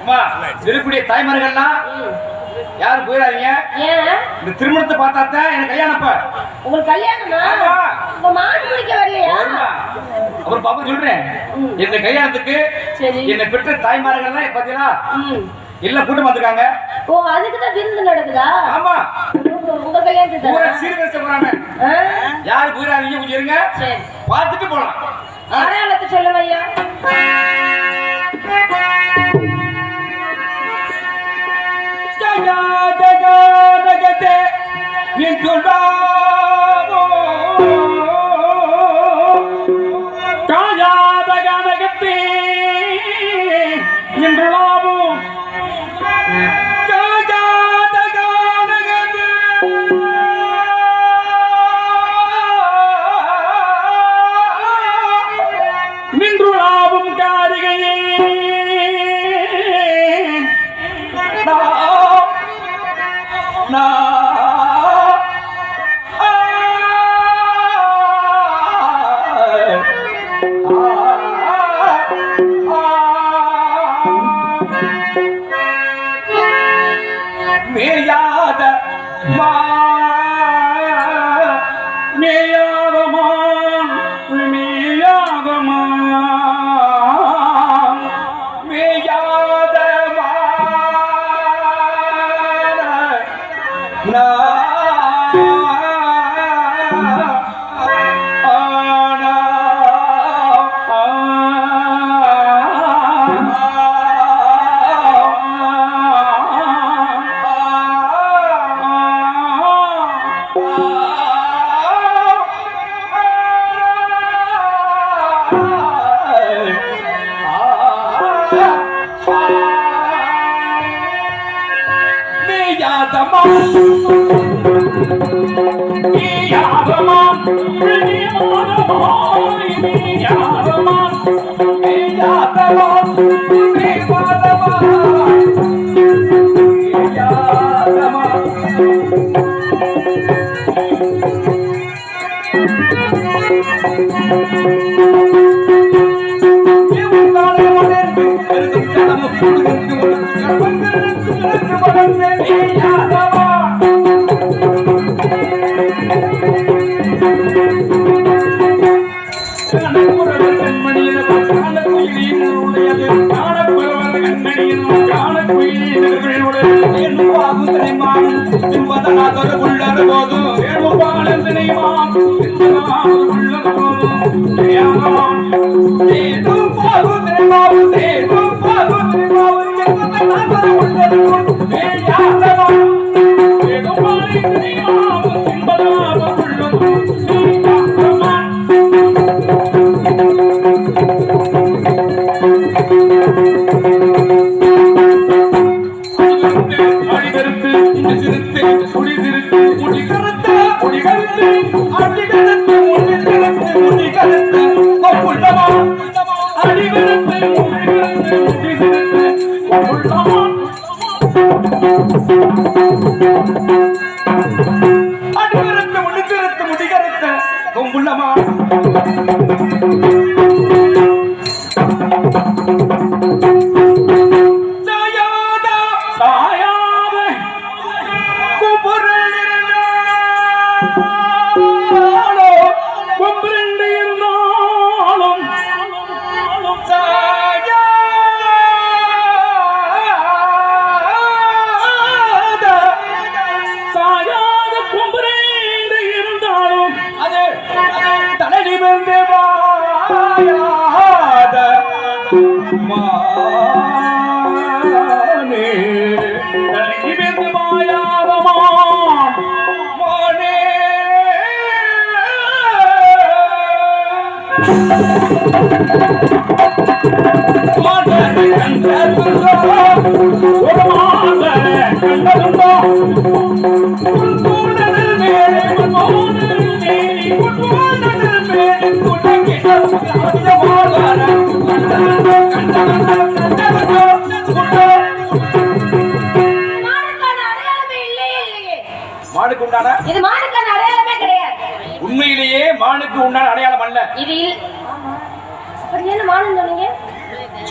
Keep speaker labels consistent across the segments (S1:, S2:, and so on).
S1: அம்மா இருக்கக்கூடிய தாய்மார்கள்லாம்
S2: ம்.
S1: யாரும் போயிடாதீங்க
S2: ஏன்?
S1: இந்த திருமணத்தை பார்த்தா தான் எனக்கு கல்யாணப்ப
S2: உங்களுக்கு கல்யாணமா?
S1: அப்புறம் பாப்பா சொல்றேன்.
S2: ம்.
S1: இந்த கல்யாணத்துக்கு
S2: சரி.
S1: என்னை பெற்ற தாய்மார்கள்லாம் பாத்தீங்களா?
S2: ம்.
S1: எல்லாம் கூட்டம் வந்துருக்காங்க.
S2: ஓ அதுக்கு தான் விருந்து நடக்குதா?
S1: ஆமா.
S2: உங்க- கல்யாணத்துக்கு?
S1: சீர்வரிசை போறாங்க.
S2: ஆ?
S1: யாரு போயிடாதீங்க கொஞ்சம் இருங்க.
S2: சரி.
S1: பார்த்துட்டு போலாம்.
S2: அடையாளத்தை சொல்லுங்க ஐயா
S1: ஜகா ஜகா ஜகதே நின்றுடாவோ
S2: Thank you.
S3: Tak. I'm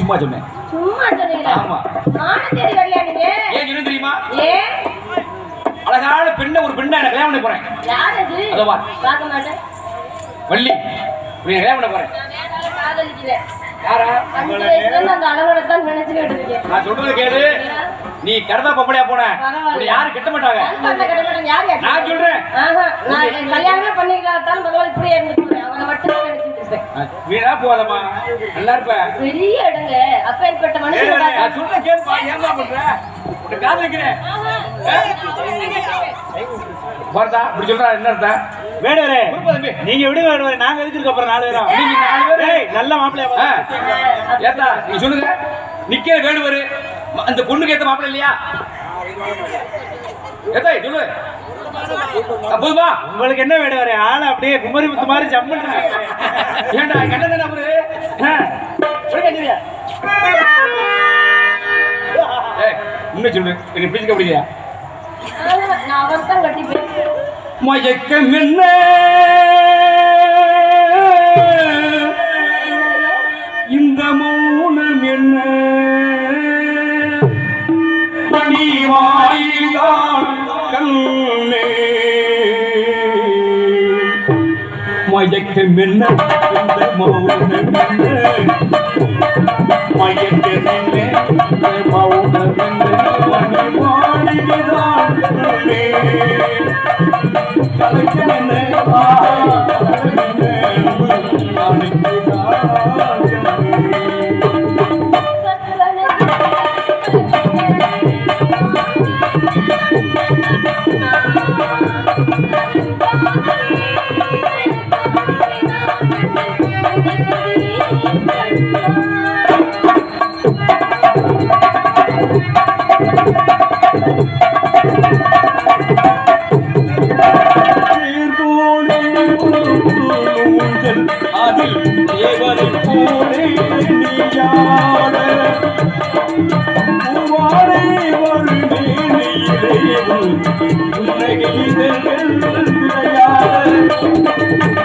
S1: சும்மா சொன்னேன்.
S3: சும்மா சொன்னீங்களா?
S1: ஆமா.
S3: மானம் தேடி வரலையா நீங்க?
S1: ஏன் சொன்னு தெரியுமா?
S3: ஏன்
S1: அழகான பெண்ணை ஒரு பெண்ணை எனக்கு கல்யாணம் பண்ண போறேன்.
S3: யார் அது?
S1: அதோ வா.
S3: பார்க்க மாட்டேன்.
S1: வள்ளி. உன்னை கல்யாணம் பண்ண போறேன்.
S3: நான் காதலிக்கிறேன்
S1: யாரா?
S3: அந்த அளவுல தான் நினைச்சுக்கிட்டு இருக்கேன்.
S1: நான் சொல்றது கேளு. நீ கருதா பொம்பளையா போன? யாரும் கெட்ட மாட்டாங்க. நான் சொல்றேன்.
S3: நான் கல்யாணமே பண்ணிக்கலாம் பரவாயில்ல இப்படியே இருந்து போறேன் அவனை மட்டும் தான் இருப்பேன்
S1: வீணா நல்லா இருப்ப.
S3: பெரிய இடங்க. அப்பேற்பட்ட மனுஷன்
S1: நான் சொல்ற கேளுப்பா. ஏமா பண்ற? உன்னை காதலிக்கிறேன் போறதா இப்படி சொல்றா என்ன அர்த்தம்?
S4: வேடுவரே நீங்க விடுங்க வேடுவரே நாங்க எதுக்கு அப்புறம் நாலு பேரும்?
S1: நீங்க நாலு பேரு.
S4: ஏய் நல்ல மாப்பிள்ளையா.
S1: ஏத்தா நீ சொல்லுங்க. நிக்க வேணுவரு அந்த பொண்ணுக்கு ஏத்த மாப்பிள்ள இல்லையா? ஏத்தா சொல்லு.
S4: உங்களுக்கு என்ன வேடுவரே ஆளு அப்படியே குமரி முத்து மாதிரி ஜம்முன்னு.
S1: ஏண்டா என்ன தானே அவரு உண்மை சொல்லு எனக்கு பிடிச்சிக்க
S3: கட்டிப்பேன்
S1: மயக்கம் என்ன? மயக்கம் என்ன இந்த மௌனம். என்ன மயக்கம் என்ன இந்த மௌனம். என்ன பணிவாயில்தான்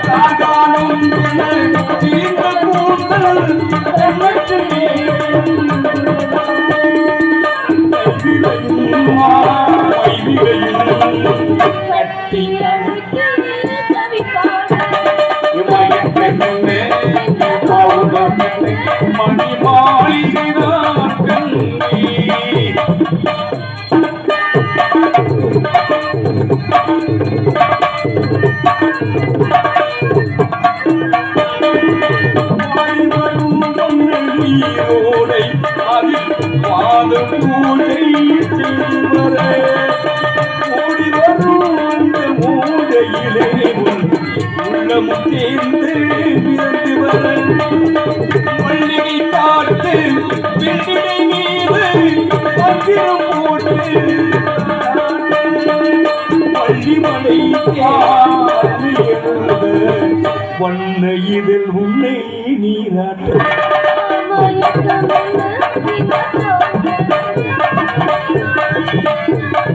S1: Thank you. நீரோடை அதில் பாதம் மூடை செல்வரே ஓடி வரும் அந்த மூடையிலே உன் உள்ளமும் சேர்ந்து பிறந்து வர பள்ளியை பார்த்து வெள்ளிடை மீது பத்திரம் போட்டு பள்ளிமலை பார்த்து வண்ண இதில் உன்னை நீராட்டு Thank you.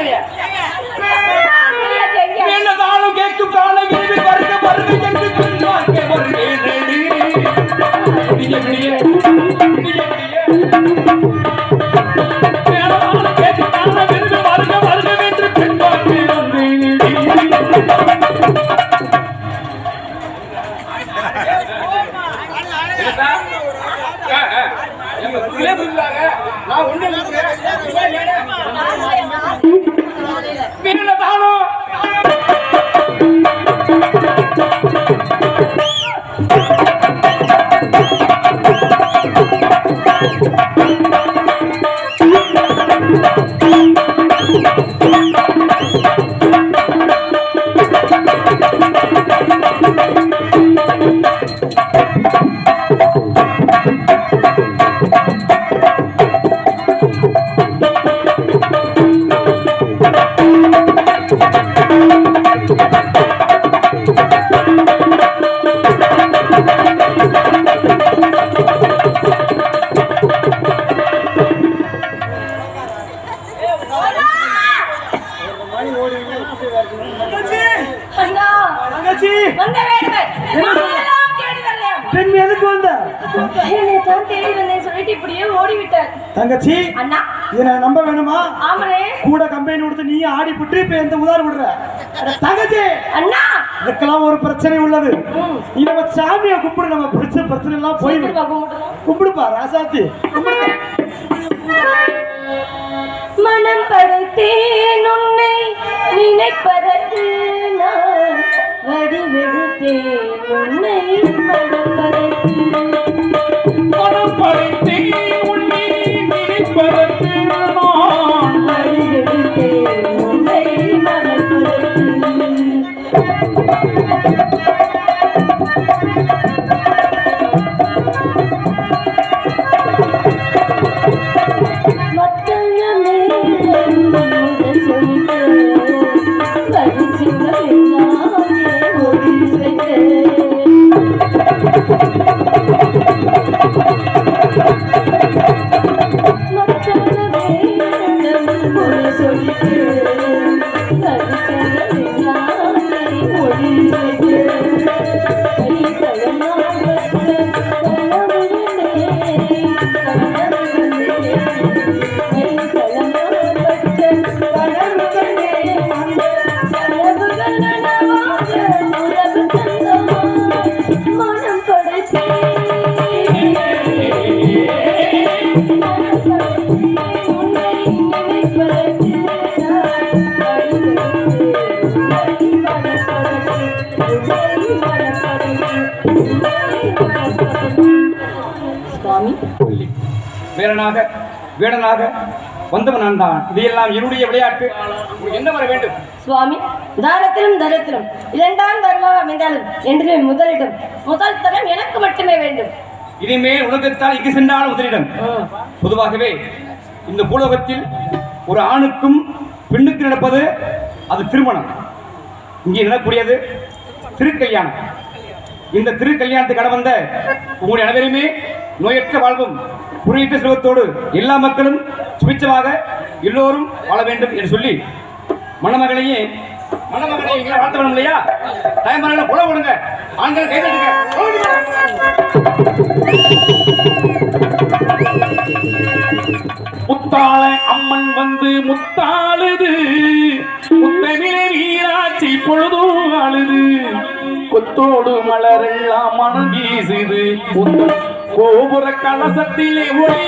S1: பிடியா
S5: தங்கச்சி!
S3: வந்த
S5: பெண் எதுக்கு வந்த? தங்கச்சி!
S3: அண்ணா!
S5: இதை நம்ப வேணுமா?
S3: ஆமனே
S5: கூட கம்பெனி கொடுத்து நீ ஆடி புட்டு இப்ப எந்த உதாரணம் விடுற? தங்கச்சி!
S3: அண்ணா!
S5: இதுக்கெல்லாம் ஒரு பிரச்சனை உள்ளது. நீ நம்ம சாமியை கும்பிடு நம்ம பிரச்சனை பிரச்சனை எல்லாம் போயிடும். கும்பிடுப்பா ராசாத்தி.
S3: மனம் படைத்தேன் உன்னை. நினைப்பதற்கு நான் வடிவெடுத்தேன் உன்னை
S2: வீரனாக வீரனாக வந்தவன் நான் தான். இதையெல்லாம் என்னுடைய விளையாட்டு. என்ன வர வேண்டும்?
S3: சுவாமி தாரத்திலும் தரத்திலும் இரண்டாம் தர்மம் அமைந்தாலும் என்றுமே முதலிடம். முதல் தரம் எனக்கு மட்டுமே வேண்டும்.
S2: இனிமேல் உலகத்தால் இங்கு சென்றாலும் முதலிடம். பொதுவாகவே இந்த பூலோகத்தில் ஒரு ஆணுக்கும் பெண்ணுக்கு நடப்பது அது திருமணம். இங்கே நடக்கக்கூடியது திருக்கல்யாணம். இந்த திருக்கல்யாணத்தை கட வந்த உங்களுடைய அனைவருமே நோயற்ற வாழ்வும் குறியீட்டு செல்வத்தோடு எல்லா மக்களும் சுபிச்சமாக எல்லோரும் வாழ வேண்டும் என்று சொல்லி மணமகளையே மணமகளையே எங்களை வாழ்த்த வேணும் இல்லையா? தாய்மார்களை புல விடுங்க ஆண்கள் கை முத்தாள அம்மன் வந்து முத்தாளுது. முத்தமிழே வீராட்சி பொழுதும் அழுது கொத்தோடு மலரெல்லாம் மனம் வீசுது. கோபுர கலசத்திலே ஒளி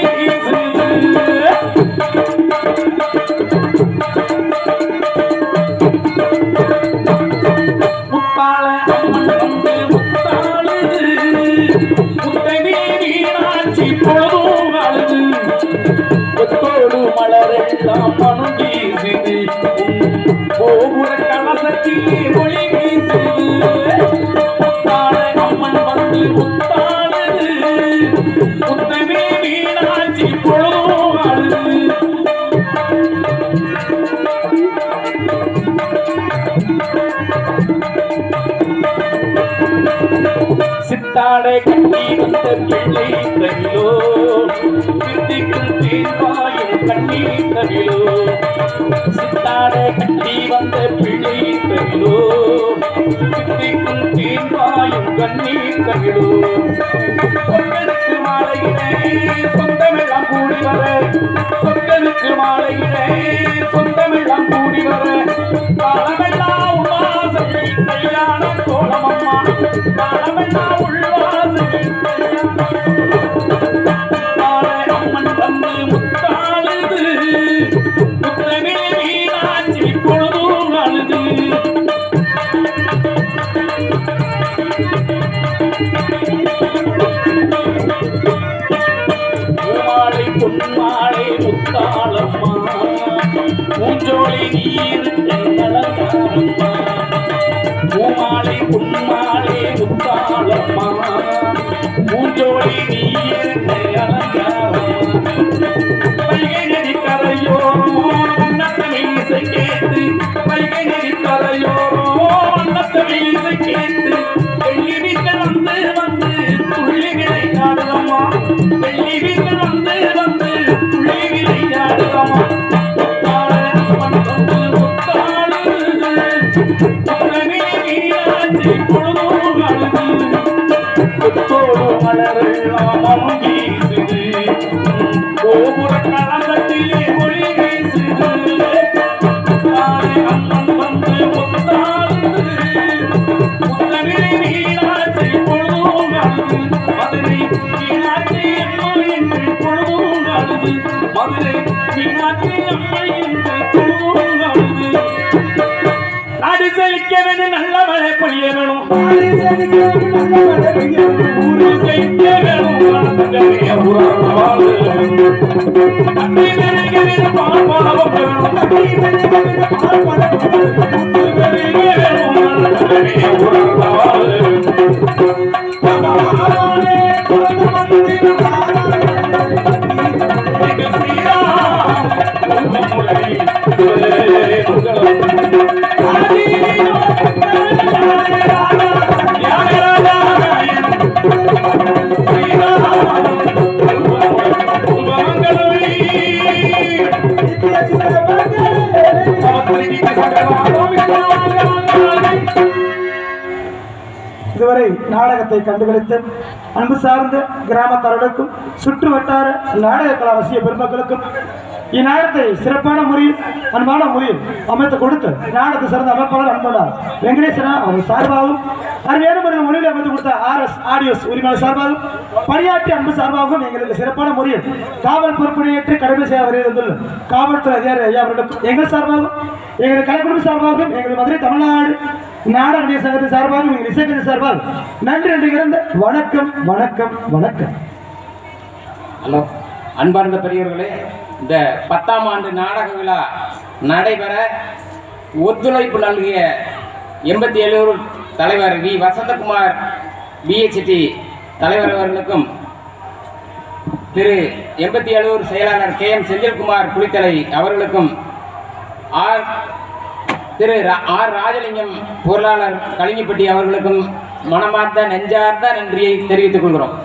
S2: சித்தாடை கட்டி வந்த பிள்ளை தகிலோ சித்திக்கும் கண்ணீர் தகிலோ சித்தாடை கட்டி வந்த பிள்ளை தகிலோ சித்திக்கும் தேன்பாயும் கண்ணீர் தகிலோ சொற்களுக்கு மாலையிலே சொந்தமெல்லாம் கூடி வர சொற்களுக்கு மாலையிலே சொந்தமெல்லாம் கூடி வர Hallelujah. பால் பழம்
S5: இதுவரை நாடகத்தை கண்டுகளித்த அன்பு சார்ந்த கிராமத்தாரர்களுக்கும் சுற்று வட்டார நாடக கலாவசிய பெருமக்களுக்கும் இந்நாடகத்தை சிறப்பான முறையில் அன்பான முறையில் அமைத்து கொடுத்து நாடகத்தை சிறந்த அமைப்பாளர் அன்பனார் வெங்கடேசனா அவர் சார்பாகவும் அருமையான முறையில் மொழியில் அமைத்து கொடுத்த ஆர் எஸ் ஆடியோஸ் உரிமையாளர் சார்பாகவும் பணியாற்றி அன்பு சார்பாகவும் எங்களுக்கு சிறப்பான முறையில் காவல் பொறுப்புடையேற்று கடமை செய்ய வருகிறது காவல்துறை அதிகாரி ஐயா அவர்களுக்கும் எங்கள் சார்பாகவும் எங்கள் கலைக்குழு சார்பாகவும் எங்கள் மதுரை தமிழ்நாடு நாடக நடிகர் சார்பாக சார்பாகவும் எங்கள் சார்பாக நன்றி நன்றி கிடந்த வணக்கம் வணக்கம் வணக்கம்.
S1: ஹலோ அன்பார்ந்த பெரியவர்களே இந்த பத்தாம் ஆண்டு நாடக விழா நடைபெற ஒத்துழைப்பு நல்கிய எண்பத்தி ஏழு தலைவர் வி. வசந்தகுமார் பிஹெச்டி தலைவர் அவர்களுக்கும் திரு எண்பத்தி ஏழூர் செயலாளர் கே. எம். செந்தில்குமார் குளித்தலை அவர்களுக்கும் ஆர் திரு ரா- ஆர் ராஜலிங்கம் பொருளாளர் கலிங்கப்பட்டி அவர்களுக்கும் மனமார்ந்த நெஞ்சார்ந்த நன்றியை தெரிவித்துக் கொள்கிறோம்.